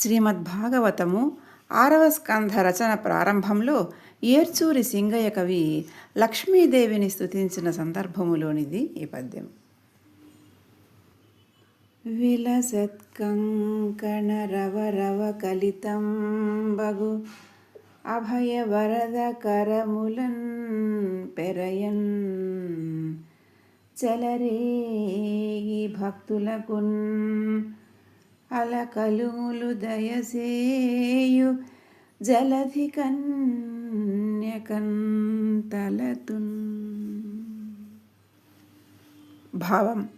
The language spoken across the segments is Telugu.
శ్రీమద్భాగవతము ఆరవ స్కంధ రచన ప్రారంభంలో ఏర్చూరి సింగయ్య కవి లక్ష్మీదేవిని స్తుతించిన సందర్భములోనిది ఈ పద్యం. విలసత్కంకణ రవ రవ కలితం బగు అభయ వరద కరములన్ పెరయన్ చలరేగి భక్తులకున్ అలకలుములు దయసేయు జలధి కన్యకంతలతున్. భావం.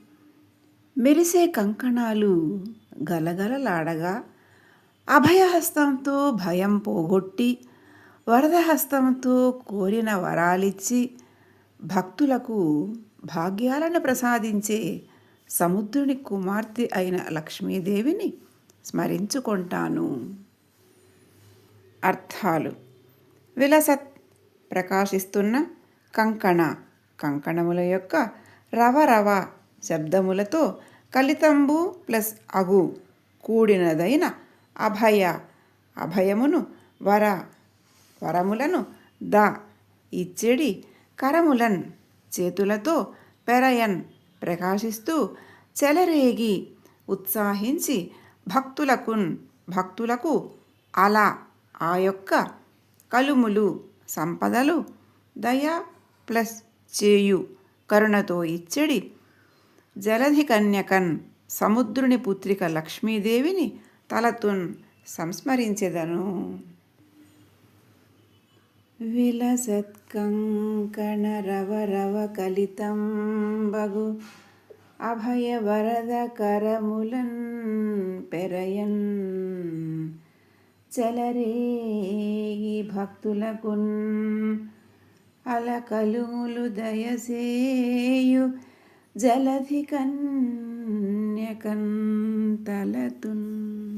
మెరిసే కంకణాలు గలగలలాడగా అభయహస్తంతో భయం పోగొట్టి వరదహస్తంతో కోరిన వరాలిచ్చి భక్తులకు భాగ్యాలను ప్రసాదించే సముద్రుని కుమార్తె అయిన లక్ష్మీదేవిని స్మరించుకుంటాను. అర్థాలు. విలసత్ ప్రకాశిస్తున్న కంకణ. కంకణముల యొక్క రవ రవ శబ్దములతో కలితంబు ప్లస్ అగు కూడినదైన అభయ. అభయమును వర. వరములను ద. ఇచ్చెడి కరములన్. చేతులతో పెరయన్. ప్రకాశిస్తూ చెలరేగి ఉత్సాహించి భక్తులకున్ భక్తులకు అలా ఆ యొక్క కలుములు సంపదలు దయ ప్లస్ చేయు కరుణతో ఇచ్చడి. జలధి కన్యకన్ సముద్రుని పుత్రిక లక్ష్మీదేవిని తలతున్ సంస్మరించెదను. విలసత్కంకణ రవ రవ కలితం బగు అభయ వరద కరములన్ పెరయన్ చలరేగి భక్తులకున్ అలకలుములు దయసేయు. జలధి కన్యకంతలతున్